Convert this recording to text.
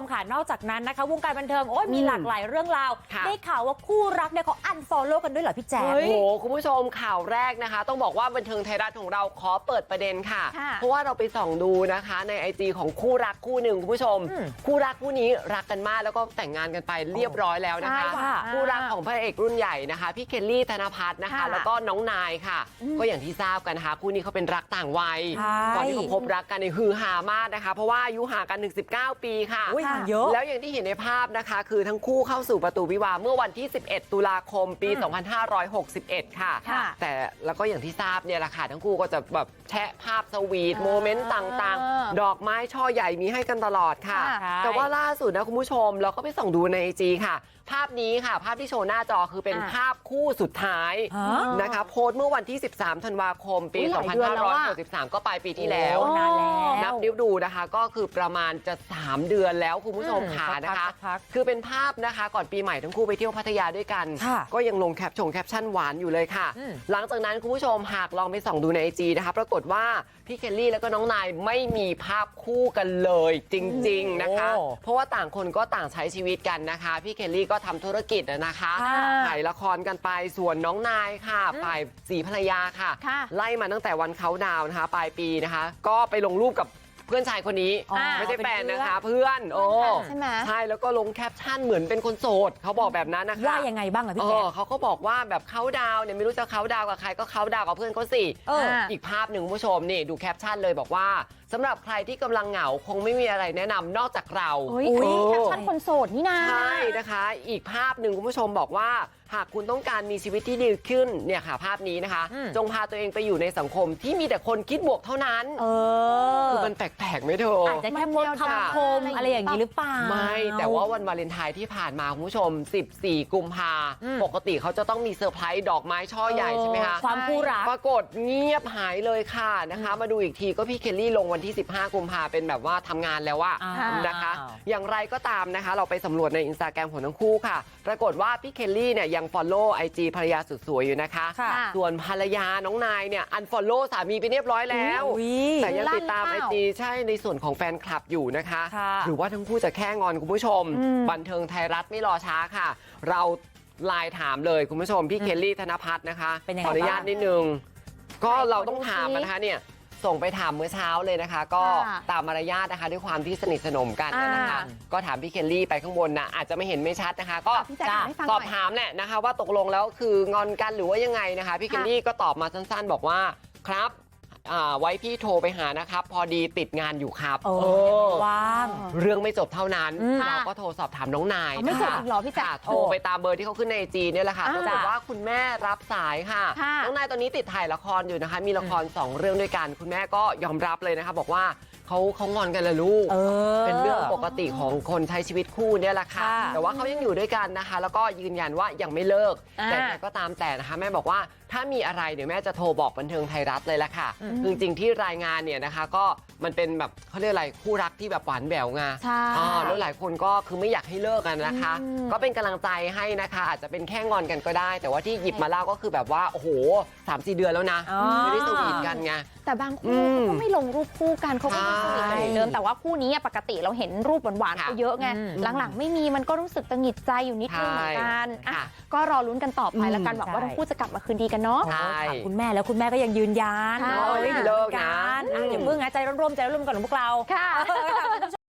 มค่ะนอกจากนั้นนะคะ วงการบันเทิงโอ้ยมีหลากหลายเรื่องราวค่ะ ได้ข่าวว่าคู่รักเนี่ยเขาอันฟอลโล่กันด้วยเหรอพี่แจ๊ค โอ้โหคุณผู้ชมข่าวแรกนะคะ ต้องบอกว่าบันเทิงไทยรัฐของเราขอเปิดประเด็นค่ะ ค่ะเพราะว่าเราไปส่องดูนะคะ ในไอจีของคู่รักคู่หนึ่งคุณผู้ชม อืมคู่รักคู่นี้รักกันมากแล้วก็แต่งงานกันไปเรียบร้อยแล้วนะคะ ใช่ค่ะคู่รักของพระเอกรุ่นใหญ่นะคะ พี่เคลลี่ธนพัฒน์นะคะ ค่ะแล้วก็น้องนายค่ะ อืมก็อย่างที่ทราบกันนะคะคู่นี้เขาเป็นรักต่างวัยใช่ก่อนที่เขาพบรักกันในยฮือฮามากนะคะ เพราะว่าอายุห่างกันถึง19 ปีค่ะอุ้ยค่ะห่างเยอะ แล้วอย่างที่เห็นในภาพนะคะ คือทั้งคู่เข้าสู่ประตูวิวาห์เมื่อวันที่ 11 ตุลาคมปี 2561 ค่ะ ค่ะแต่แล้วก็อย่างที่ทราบเนี่ยแหละค่ะทั้งคู่ก็จะแบบแชะภาพสวีทอ่าโมเมนต์ต่างๆ ดอกไม้ช่อใหญ่มีให้กันตลอดค่ะ ค่ะ แต่ว่าล่าสุดนะคุณผู้ชมเราก็ไปส่องดูในไอจีค่ะ ภาพนี้ค่ะ ภาพที่โชว์หน้าจอคือเป็นอ่าภาพคู่สุดท้ายฮะ นะคะโพสต์เมื่อวันที่ 13 ธันวาคม ปี อุ๊ยหลายเดือนแล้วอะ 2563 ก็ปลายปีที่แล้ว โอ้ นานแล้ว นับนิ้วดูนะคะก็คือประมาณจะ 3 เดือนแล้วคุณผู้ชมอืมค่ะสักพักนะคะสักพักคือเป็นภาพนะคะ ก่อนปีใหม่ทั้งคู่ไปเที่ยวพัทยาด้วยกันค่ะก็ยังลงแคปชงแคปชั่นหวานอยู่เลยค่ะอืมหลังจากนั้นคุณผู้ชมหากลองไปส่องดูในไอจีนะคะ ปรากฏว่าพี่เคลลี่แล้วก็น้องนายไม่มีภาพคู่กันเลยจริง ๆนะคะโอ้เพราะว่าต่างคนก็ต่างใช้ชีวิตกันนะคะ พี่เคลลี่ก็ทำธุรกิจอะนะคะค่ะถ่ายละครกันไปส่วนน้องนายค่ะฝ่ายสีภรรยาค่ะค่ะไล่มาตั้งแต่วันเขาดาวน์นะคะ ปลายปีนะคะ ก็ไปลงรูปกับเพื่อนชายคนนี้อ๋อไม่ใช่แฟนเป็นเพื่อนนะคะเพื่อนโอ้ใช่ไหมใช่แล้วก็ลงแคปชั่นเหมือนเป็นคนโสดเขาบอกแบบนั้นนะคะว่ายังไงบ้างอะพี่เอแจ๊คอเขาก็บอกว่าแบบเขาดาวน์เนี่ยไม่รู้จะเขาดาวน์กับใครก็เขาดาวน์กับเพื่อนเขาสิเอออีกภาพหนึ่งคุณผู้ชมนี่ดูแคปชั่นเลยบอกว่า สำหรับใครที่กำลังเหงาคงไม่มีอะไรแนะนำนอกจากเราโอ้ยอุ๊ยแคปชั่นคนโสดนี่นะใช่นะคะอีกภาพหนึ่งคุณผู้ชมบอกว่าหากคุณต้องการมีชีวิตที่ดีขึ้นเนี่ยค่ะ ภาพนี้นะคะอืมจงพาตัวเองไปอยู่ในสังคมที่มีแต่คนคิดบวกเท่านั้น เออคือมันแปลกๆไหมเธออาจจะแค่โพสต์คำคมอะไรอย่างนี้หรือเปล่า ไม่ แต่ว่าวันวาเลนไทน์ที่ผ่านมาคุณผู้ชม 14 กุมภาอืมปกติเขาจะต้องมีเซอร์ไพรส์ดอกไม้ช่อใหญ่ใช่ไหมคะความคู่รักปรากฏเงียบหายเลยค่ะนะคะ มาดูอีกทีก็พี่เคลลี่ลงวันที่ 15 กุมภาเป็นแบบว่าทำงานแล้วอะอ้าวนะคะ อย่างไรก็ตามนะคะ เราไปสำรวจในอินสตาแกรมของทั้งคู่ค่ะ ปรากฏว่าพี่เคลลี่เนี่ยยัง follow IG ภรรยาสุดสวยอยู่นะคะ ค่ะ ส่วนภรรยาน้องนายเนี่ย unfollow สามีไปเรียบร้อยแล้ว อุ๊ย แต่ยังติดตามลั่ไอนหรือเปล่าจีใช่ในส่วนของแฟนคลับอยู่นะคะ ค่ะหรือว่าทั้งคู่จะแค่งอนคุณผู้ชม อืม บันเทิงไทยรัฐไม่รอช้าค่ะ เราไลน์ถามเลยคุณผู้ชม พี่เคลลี่ธนพัฒน์นะคะเป็นยังไงขออนุญาตบ้างนิดนึง ก็ไหนเราขอดูต้องถามสินะคะเนี่ย ส่งไปถามเมื่อเช้าเลยนะคะ ก็ค่ะตามมารยาทนะคะ ด้วยความที่สนิทสนมกันนะคะอ่าก็ถามพี่เคลลี่ไปข้างบนนะอาจจะไม่เห็นไม่ชัดนะคะ ก็พี่แจ๊คถามให้ฟังหสน่ออบยถามแหละนะคะ ว่าตกลงแล้วคืองอนกันหรือว่ายังไงนะคะ พี่เคลลี่ก็ตอบมาสั้นๆ บอกว่าครับอ่า ไว้พี่โทรไปหานะครับ พอดีติดงานอยู่ครับเออเออว่างเรื่องไม่จบเท่านั้นอืมเราก็โทรสอบถามน้องนายอ๋อไม่จบอีกเหรอพี่แจ๊คค่ะโทรไปตามเบอร์ที่เขาขึ้นในจีเนี่ยแหละค่ะอ่าปรากฏว่าคุณแม่รับสายค่ะค่ะน้องนายตอนนี้ติดถ่ายละครอยู่นะคะ มีละคร2เรื่องด้วยกัน คุณแม่ก็ยอมรับเลยนะคะบอกว่าเขาเขางอนกันละลูกเออเป็นเรื่องปกติของคนใช้ชีวิตคู่เนี่ยแหละค่ะค่ะ แต่ว่าเขายังอยู่ด้วยกันนะคะ แล้วก็ยืนยันว่ายังไม่เลิกอ่าแต่ยังไงก็ตามแต่นะคะ แม่บอกว่า ถ้ามีอะไรเดี๋ยวแม่จะโทรบอกบันเทิงไทยรัฐเลยละค่ะอืมคือจริงๆที่รายงานเนี่ยนะคะ ก็มันเป็นแบบเขาเรียกอะไรคู่รักที่แบบหวานแหววไงใช่อ่าแล้วหลายคนก็คือไม่อยากให้เลิกกันนะคะอืมก็เป็นกำลังใจให้นะคะ อาจจะเป็นแค่งอนกันก็ได้ แต่ว่าที่หยิบมาเล่าก็คือแบบว่าโอ้โหสามสี่เดือนแล้วนะอ๋อ ไม่ได้สวีทกันไง แต่บางอืคู่มเขาก็ไม่ลงรูปคู่กันเขาก็ยังสนิทกันเหมือนเดิมใช่แต่ว่าคู่นี้อะปกติเราเห็นรูปหวานๆค่ะเขาเยอะไงอืมหลังๆ ไม่มีมันก็รู้สึกตังหงิดใจอยู่นิดนึงเหมือนกันใช่อะค่ะก็รอลุ้นกันต่อไปแล้วกันอืมหวังว่าทั้งคู่จะกลับมาคืนดีกันเนาะใช่ ถามคุณแม่แล้วคุณแม่ก็ยังยืนยันใช่เนาะไม่เลิกนะอะอย่าเพิ่งนะใจร่วมๆใจร่วมๆกันของพวกเรา ค่ะ